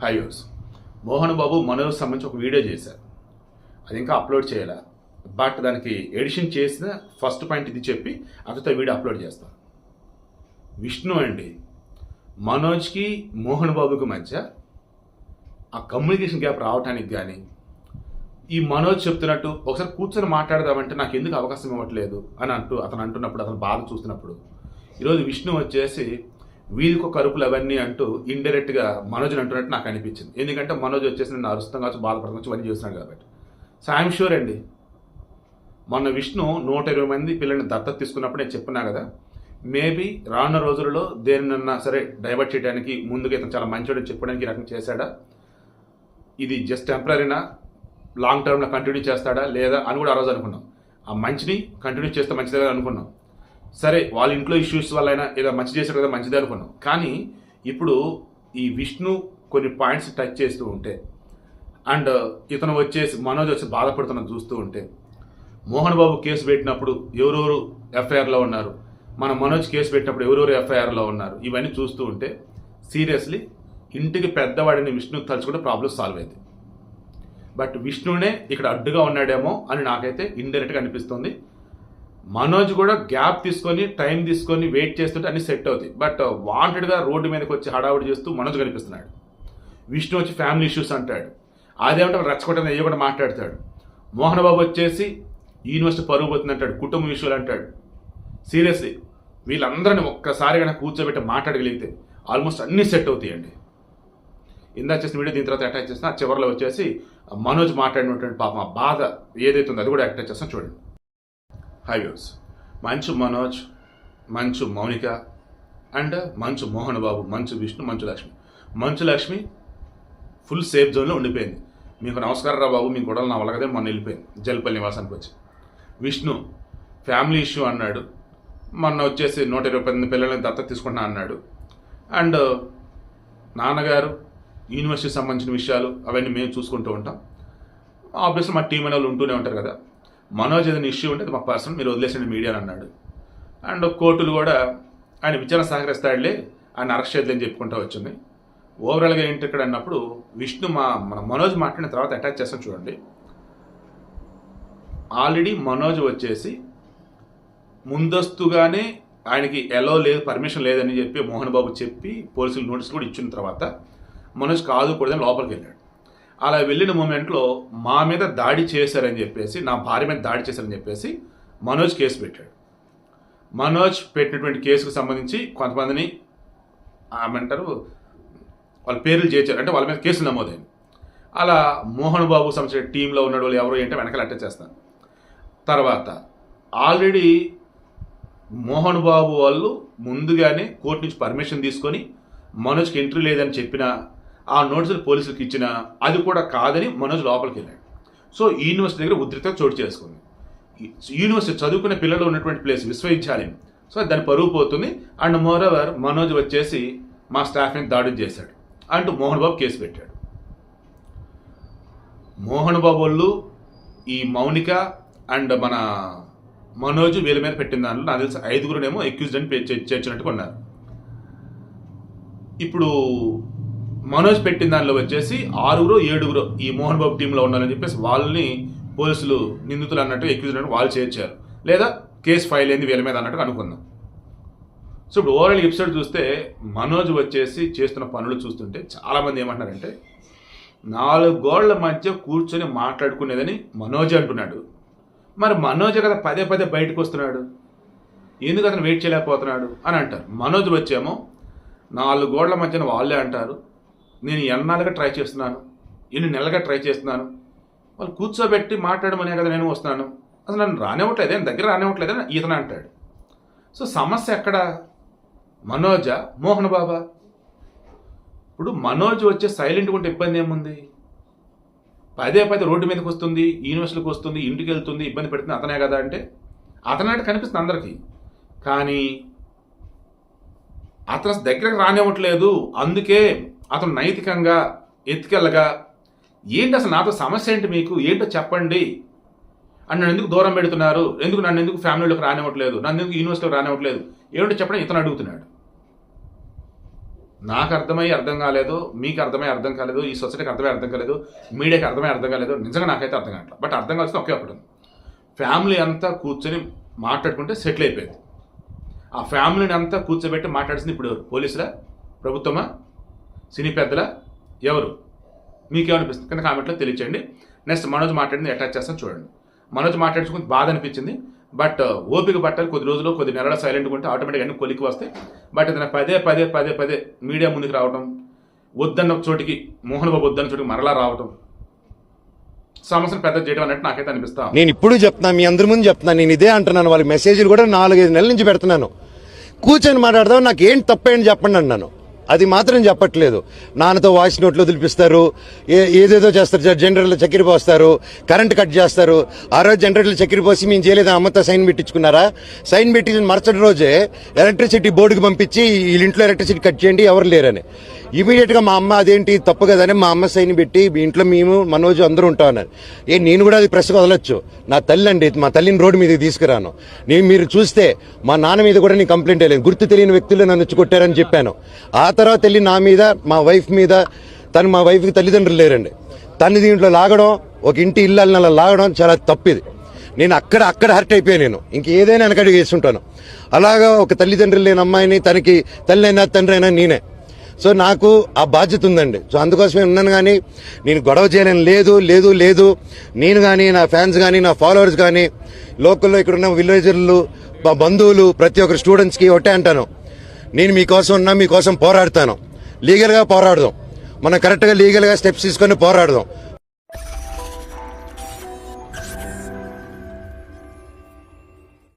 Hi Mohan Babu Manoj సంబంధించి ఒక video చేశారు. అది ఇంకా అప్లోడ్ చేయాల. బట్ దానికి ఎడిషన్ చేసిన ఫస్ట్ పాయింట్ ఇది చెప్పి అతనితో వీడియో అప్లోడ్ చేస్తాను విష్ణు అండి. మనోజ్కి మోహన్ బాబుకి మధ్య ఆ కమ్యూనికేషన్ గ్యాప్ రావడానికి కానీ ఈ మనోజ్ చెప్తున్నట్టు ఒకసారి కూర్చొని మాట్లాడదామంటే నాకు ఎందుకు అవకాశం ఇవ్వట్లేదు అని అంటూ అతను అంటున్నప్పుడు అతను బాధ చూస్తున్నప్పుడు ఈరోజు విష్ణు వచ్చేసి వీధికి ఒక అవన్నీ అంటూ ఇండైరెక్ట్గా మనోజ్ని అంటున్నట్టు నాకు అనిపించింది. ఎందుకంటే మనోజ్ వచ్చేసి నేను అరుస్తాం కావచ్చు బాధపడతాం కావచ్చు ఇవన్నీ చేస్తున్నాడు కాబట్టి. సో ఐఎమ్ షూర్ అండి మొన్న విష్ణు నూట ఇరవై మంది పిల్లల్ని దత్తత తీసుకున్నప్పుడు నేను చెప్పినా కదా మేబీ రానున్న రోజులలో దేనినన్నా సరే డైవర్ట్ చేయడానికి ముందుగా ఇతను చాలా మంచోడని చెప్పడానికి రకం చేశాడా? ఇది జస్ట్ టెంపరీనా లాంగ్ టర్మ్లో కంటిన్యూ చేస్తాడా లేదా అని కూడా ఆ రోజు అనుకున్నాం. ఆ మంచిని కంటిన్యూ చేస్తే మంచిదే అనుకున్నాం. సరే వాళ్ళ ఇంట్లో ఇష్యూస్ వల్ల అయినా ఏదో మంచి చేశారు కదా మంచిది అనుకున్నాం. కానీ ఇప్పుడు ఈ విష్ణు కొన్ని పాయింట్స్ టచ్ చేస్తూ ఉంటే అండ్ ఇతను వచ్చేసి మనోజ్ వచ్చి బాధపడుతున్న చూస్తూ ఉంటే మోహన్ బాబు కేసు పెట్టినప్పుడు ఎవరెవరు ఎఫ్ఐఆర్లో ఉన్నారు? మన మనోజ్ కేసు పెట్టినప్పుడు ఎవరెవరు ఎఫ్ఐఆర్లో ఉన్నారు? ఇవన్నీ చూస్తూ ఉంటే సీరియస్లీ ఇంటికి పెద్దవాడిని విష్ణు తలుచుకుంటే ప్రాబ్లమ్స్ సాల్వ్ అయింది. బట్ విష్ణునే ఇక్కడ అడ్డుగా ఉన్నాడేమో అని నాకైతే ఇండైరెక్ట్గా అనిపిస్తుంది. మనోజ్ కూడా గ్యాప్ తీసుకొని టైం తీసుకొని వెయిట్ చేస్తుంటే అన్ని సెట్ అవుతాయి. బట్ uh, వాంటెడ్గా రోడ్డు మీదకి వచ్చి హడావుడి చేస్తూ మనోజ్ కనిపిస్తున్నాడు. విష్ణు వచ్చి ఫ్యామిలీ ఇష్యూస్ అంటాడు. అదేమంటే రెచ్చగొట్టని అయ్యో కూడా మాట్లాడతాడు. మోహన్ బాబు వచ్చేసి యూనివర్సిటీ పరుగు పోతుంది అంటాడు. కుటుంబ విషయాలు అంటాడు. సీరియస్లీ వీళ్ళందరిని ఒక్కసారి కనుక కూర్చోబెట్టి మాట్లాడగలిగితే ఆల్మోస్ట్ అన్నీ సెట్ అవుతాయండి. ఇందా చేసిన వీడియో దీని తర్వాత అటాచ్ చేసిన చివరిలో వచ్చేసి మనోజ్ మాట్లాడినటువంటి పాపం ఆ బాధ ఏదైతే ఉందో అది కూడా అటాచ్ చేస్తాను చూడండి. హై వ్యూస్ మంచు మనోజ్ మంచు మౌనిక అండ్ మంచు మోహన్ బాబు మంచు విష్ణు మంచు లక్ష్మి. మంచు లక్ష్మి ఫుల్ సేఫ్ జోన్లో ఉండిపోయింది. మీకు నమస్కారం రా బాబు మీ గొడవలు నా వలగదే మొన్న వెళ్ళిపోయింది జల్పల్లి నివాసానికి వచ్చి. విష్ణు ఫ్యామిలీ ఇష్యూ అన్నాడు. మొన్న వచ్చేసి నూట ఇరవై పది పిల్లల్ని దత్తత తీసుకుంటున్నా అన్నాడు. అండ్ నాన్నగారు యూనివర్సిటీకి సంబంధించిన విషయాలు అవన్నీ మేము చూసుకుంటూ ఉంటాం. ఆబ్వియస్లీ మా టీం అనే వాళ్ళు ఉంటూనే ఉంటారు కదా. మనోజ్ ఏదైనా ఇష్యూ ఉంటే అది మా పర్సన్ మీరు వదిలేసండి మీడియా అన్నాడు. అండ్ కోర్టులు కూడా ఆయన విచారణ సహకరిస్తాడులే ఆయన అరెస్ట్ చేయలేని చెప్పుకుంటూ వచ్చింది. ఓవరాల్గా ఏంటి ఇక్కడ అన్నప్పుడు విష్ణు మా మన మనోజ్ మాట్లాడిన తర్వాత అటాచ్ చేస్తాం చూడండి. ఆల్రెడీ మనోజ్ వచ్చేసి ముందస్తుగానే ఆయనకి ఎలో లేదు పర్మిషన్ లేదని చెప్పి మోహన్ బాబు చెప్పి పోలీసులు నోటీస్ కూడా ఇచ్చిన తర్వాత మనోజ్ కాదు కూడదని లోపలికి వెళ్ళాడు. అలా వెళ్ళిన మూమెంట్లో మా మీద దాడి చేశారని చెప్పేసి నా భార్య మీద దాడి చేశారని చెప్పేసి మనోజ్ కేసు పెట్టాడు. మనోజ్ పెట్టినటువంటి కేసుకు సంబంధించి కొంతమందిని ఏమంటారు వాళ్ళ పేర్లు చేర్చారు. అంటే వాళ్ళ మీద కేసులు నమోదైంది. అలా మోహన్ బాబు సంబంధించిన టీంలో ఉన్న వాళ్ళు ఎవరు ఏంటో వెనకాల అటాచ్ చేస్తాను తర్వాత ఆల్రెడీ మోహన్ బాబు వాళ్ళు ముందుగానే కోర్టు నుంచి పర్మిషన్ తీసుకొని మనోజ్కి ఎంట్రీ లేదని చెప్పిన ఆ నోటీసులు పోలీసులకు ఇచ్చిన అది కూడా కాదని మనోజ్ లోపలికి వెళ్ళాడు. సో యూనివర్సిటీ దగ్గర ఉద్రిక్త చోటు చేసుకుంది. యూనివర్సిటీ చదువుకునే పిల్లలు ఉన్నటువంటి ప్లేస్ విశ్వవిద్యాలయం. సో దాని పరుగు పోతుంది. అండ్ మోరోవర్ మనోజ్ వచ్చేసి మా స్టాఫ్ని దాడి చేశాడు. అంటూ మోహన్ బాబు కేసు పెట్టాడు. మోహన్ బాబు వాళ్ళు ఈ మౌనిక అండ్ మన మనోజ్ వీళ్ళ మీద పెట్టిన దాంట్లో నాకు తెలిసి ఐదుగురునేమో ఎక్యూజ్డ్ అని పే- చేర్చినట్టుగా ఉన్నారు. ఇప్పుడు మనోజ్ పెట్టిన దానిలో వచ్చేసి ఆరుగురు ఏడుగురు ఈ మోహన్ బాబు టీంలో ఉండాలని చెప్పేసి వాళ్ళని పోలీసులు నిందితులు అన్నట్టు ఎక్యూజ్ అన్నట్టు వాళ్ళు చేర్చారు. లేదా కేసు ఫైల్ అయింది వీళ్ళ మీద అన్నట్టు అనుకుందాం. సో ఇప్పుడు ఓవరాల్ ఎపిసోడ్ చూస్తే మనోజ్ వచ్చేసి చేస్తున్న పనులు చూస్తుంటే చాలామంది ఏమంటున్నారంటే నాలుగు గోళ్ళ మధ్య కూర్చొని మాట్లాడుకునేదని మనోజ్ అంటున్నాడు. మరి మనోజ్ కదా పదే పదే బయటకు వస్తున్నాడు. ఎందుకు అతను వెయిట్ చేయలేకపోతున్నాడు? అని అంటారు. మనోజ్ వచ్చేమో నాలుగు గోళ్ళ మధ్యన వాళ్ళే అంటారు. నేను ఎన్నాళ్ళుగా ట్రై చేస్తున్నాను ఎన్ని నెలలుగా ట్రై చేస్తున్నాను వాళ్ళు కూర్చోబెట్టి మాట్లాడమనే కదా నేను వస్తున్నాను. అసలు నన్ను రానివ్వట్లేదు నేను దగ్గర రానివ్వట్లేదు ఈతన అంటాడు. సో సమస్య ఎక్కడ? మనోజ మోహన్ బాబా. ఇప్పుడు మనోజ్ వచ్చే సైలెంట్గా ఉంటే ఇబ్బంది ఏముంది? పదే పదే రోడ్డు మీదకి వస్తుంది యూనివర్సిటీకి వస్తుంది ఇంటికి వెళ్తుంది ఇబ్బంది పెడుతుంది అతనే కదా అంటే అతనంటే కనిపిస్తుంది అందరికీ. కానీ అతను దగ్గరకు రానివ్వట్లేదు అందుకే అతను నైతికంగా ఎత్తుకెళ్ళగా ఏంటి అసలు నాతో సమస్య ఏంటి మీకు? ఏంటో చెప్పండి. అని నన్ను ఎందుకు దూరం పెడుతున్నారు? ఎందుకు నన్ను ఎందుకు ఫ్యామిలీలోకి రానివ్వట్లేదు? నన్ను ఎందుకు యూనివర్సిటీలోకి రానివ్వట్లేదు? ఏమిటో చెప్పడం ఇతను అడుగుతున్నాడు. నాకు అర్థమై అర్థం కాలేదు మీకు అర్థమై అర్థం కాలేదు ఈ సొసైటీకి అర్థమై అర్థం కాలేదు మీడియాకి అర్థమై అర్థం కాలేదు. నిజంగా నాకైతే అర్థం కావట్లేదు. బట్ అర్థం కావాల్సిన ఒకే ఒకటి ఉంది. ఫ్యామిలీ అంతా కూర్చొని మాట్లాడుకుంటే సెటిల్ అయిపోయింది. ఆ ఫ్యామిలీని అంతా కూర్చోబెట్టి మాట్లాడిసింది ఇప్పుడు పోలీసులా? ప్రభుత్వమా? సినీ పెద్దల ఎవరు? మీకేమనిపిస్తుంది? కింద కామెంట్లో తెలియచేయండి. నెక్స్ట్ మనోజ్ మాట్లాడింది అటాచ్ చేస్తాను చూడండి. మనోజ్ మాట్లాడుచుకుని బాధ అనిపించింది. బట్ uh, ఓపిక పట్టాలి. కొద్ది రోజులు కొద్ది నెలల సైలెంట్గా ఉంటే ఆటోమేటిక్గా అన్ని కొలికి వస్తాయి. బట్ ఇతను పదే పదే పదే పదే మీడియా ముందుకు రావడం వద్దన్న చోటికి మోహన్ బాబు వద్దన్న చోటికి మరలా రావడం సమస్యను పెద్ద చేయడం అన్నట్టు నాకైతే అనిపిస్తా నేను ఇప్పుడు చెప్తున్నాను మీ అందరి ముందు చెప్తున్నాను నేను ఇదే అంటున్నాను. వాళ్ళ మెసేజ్లు కూడా నాలుగైదు నెలల నుంచి పెడుతున్నాను. కూర్చొని మాట్లాడదాం. నాకు ఏం తప్పేంటి చెప్పండి అన్నాను. అది మాత్రం చెప్పట్లేదు. నాన్నతో వాయిస్ నోట్లు వదిలిపిస్తారు ఏ- ఏదేదో చేస్తారు జనరేటర్లు చక్కెర పోస్తారు కరెంట్ కట్ చేస్తారు. ఆ రోజు జనరేటర్లు చక్కెర పోసి మేము చేయలేదు అమ్మతో సైన్ పెట్టించుకున్నారా? సైన్ పెట్టించిన మరుసటి రోజే ఎలక్ట్రిసిటీ బోర్డుకి పంపించి వీళ్ళ ఇంట్లో ఎలక్ట్రిసిటీ కట్ చేయండి ఎవరు లేరని. ఇమీడియట్గా మా అమ్మ అదేంటి? తప్పు కదని మా అమ్మ సైన్ పెట్టి మీ ఇంట్లో మేము మనోజు అందరూ ఉంటాం అన్నారు ఏ నేను కూడా అది ప్రెస్ వదలొచ్చు. నా తల్లి అండి మా తల్లిని రోడ్డు మీదకి తీసుకురాను. నేను మీరు చూస్తే మా నాన్న మీద కూడా నేను కంప్లైంట్ వేయలేదు. గుర్తు తెలియని వ్యక్తులు నన్ను వచ్చి కొట్టారని చెప్పాను. ఆ తర్వాత వెళ్ళి నా మీద మా వైఫ్ మీద తను మా వైఫ్కి తల్లిదండ్రులు లేరండి. తను దీంట్లో లాగడం ఒక ఇంటి ఇల్లు అలా లాగడం చాలా తప్పిది. నేను అక్కడ అక్కడ హర్ట్ అయిపోయాను నేను. ఇంక ఏదైనా వెనకడుగు అలాగా ఒక తల్లిదండ్రులు లేని అమ్మాయిని తనకి తల్లి అయినా తండ్రి అయినా నేనే. సో నాకు ఆ బాధ్యత ఉందండి. సో అందుకోసమే ఉన్నాను కానీ నేను గొడవ చేయలేను. లేదు లేదు లేదు. నేను కానీ నా ఫ్యాన్స్ కానీ నా ఫాలోవర్స్ కానీ లోకల్లో ఇక్కడ ఉన్న విలేజర్లు మా బంధువులు ప్రతి ఒక్కరు స్టూడెంట్స్కి ఒకటే అంటాను. నేను మీకోసం ఉన్నా మీకోసం పోరాడతాను. లీగల్గా పోరాడదాం. మనం కరెక్ట్గా లీగల్గా స్టెప్స్ తీసుకొని పోరాడదాం.